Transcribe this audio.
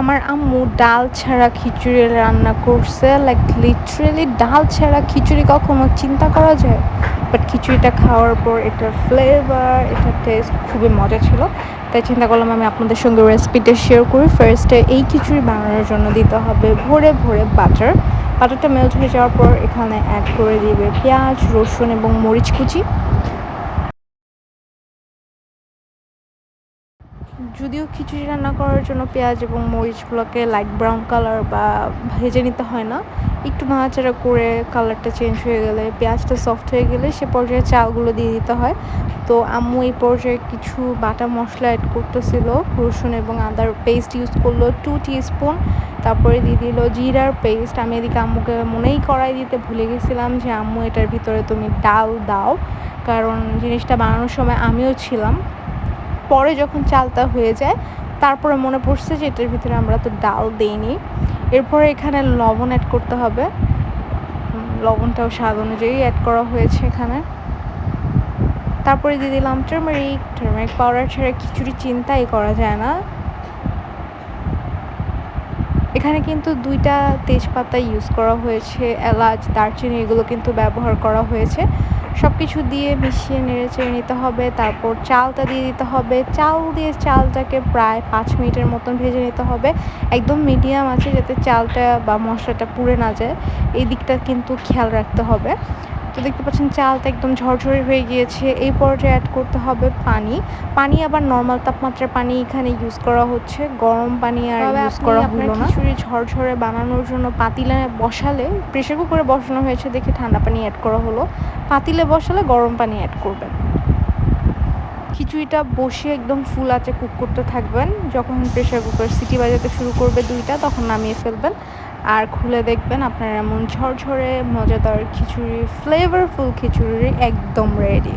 আমার আম্মু ডাল ছাড়া খিচুড়ি রান্না করছে লাইক লিটারেলি ডাল ছাড়া খিচুড়ি কখনো চিন্তা করা যায়? বাট খিচুড়িটা খাওয়ার পর এটার ফ্লেভার এটার টেস্ট খুবই মজা ছিল। তাই চিন্তা করলাম আমি আপনাদের সঙ্গে রেসিপিটা শেয়ার করি। ফার্স্টে এই খিচুড়ি বানানোর জন্য দিতে হবে ভোরে ভোরে বাটার বাটারটা মেল্ট হয়ে যাওয়ার পর এখানে অ্যাড করে দিবে পেঁয়াজ, রসুন এবং মরিচ কুচি। যদিও খিচুড়ি রান্না করার জন্য পেঁয়াজ এবং মরিচগুলোকে লাইট ব্রাউন কালার বা ভেজে নিতে হয় না। একটু নাড়াচাড়া করে কালারটা চেঞ্জ হয়ে গেলে, পেঁয়াজটা সফট হয়ে গেলে সে পর্যায়ে চালগুলো দিয়ে দিতে হয়। তো আম্মু এই পর্যায়ে কিছু বাটা মশলা অ্যাড করতেছিল, রসুন এবং আদার পেস্ট ইউজ করল টু স্পুন তারপরে দিয়ে দিল জিরার পেস্ট আমি এদিকে আম্মুকে মনেই করাই দিতে ভুলে গেছিলাম যে, আম্মু, এটার ভিতরে তুমি ডাল দাও। কারণ জিনিসটা বানানোর সময় আমিও ছিলাম। পরে যখন চালটা হয়ে যায়, তারপরে মনে পড়ছে যে এটার ভিতরে আমরা তো ডাল দিইনি। এরপরে এখানে লবণ অ্যাড করতে হবে। লবণটাও স্বাদ অনুযায়ী অ্যাড করা হয়েছে এখানে। তারপরে দিয়ে দিলাম টার্মারিক টার্মারিক পাউডার ছাড়া খিচুড়ি চিন্তাই করা যায় না। এখানে কিন্তু দুইটা তেজপাতা ইউজ করা হয়েছে, এলাচ, দারচিনি এগুলো কিন্তু ব্যবহার করা হয়েছে। সব কিছু দিয়ে মিশিয়ে নেড়ে চেড়ে নিতে হবে, তারপর চালটা দিয়ে দিতে হবে। চাল দিয়ে চালটাকে প্রায় পাঁচ মিনিটের মতন ভেজে নিতে হবে। একদম মিডিয়াম আছে যাতে চালটা বা মশলাটা পুড়ে না যায়। এই দিকটা কিন্তু খেয়াল রাখতে হবে। তো দেখতে পাচ্ছেন চালটা একদম ঝরঝরে হয়ে গিয়েছে। এই পর্যায়ে অ্যাড করতে হবে পানি। পানি আবার নর্মাল তাপমাত্রার পানি এখানে ইউজ করা হচ্ছে। গরম পানি আর ইউজ করা হলো না। খিচুড়ি ঝরঝরে বানানোর জন্য পাতিলে বসালে প্রেশার কুকারে বসানো হয়েছে দেখে ঠান্ডা পানি অ্যাড করা হলো। পাতিলে বসালে গরম পানি অ্যাড করবেন। খিচুড়িটা বসে একদম ফুল আঁচে কুক করতে থাকবেন। যখন প্রেশার কুকার সিটি বাজাতে শুরু করবে দুইটা তখন নামিয়ে ফেলবেন। আর খুলে দেখবেন আপনার এমন ঝরঝরে মজাদার খিচুড়ি ফ্লেভারফুল খিচুড়ি একদম রেডি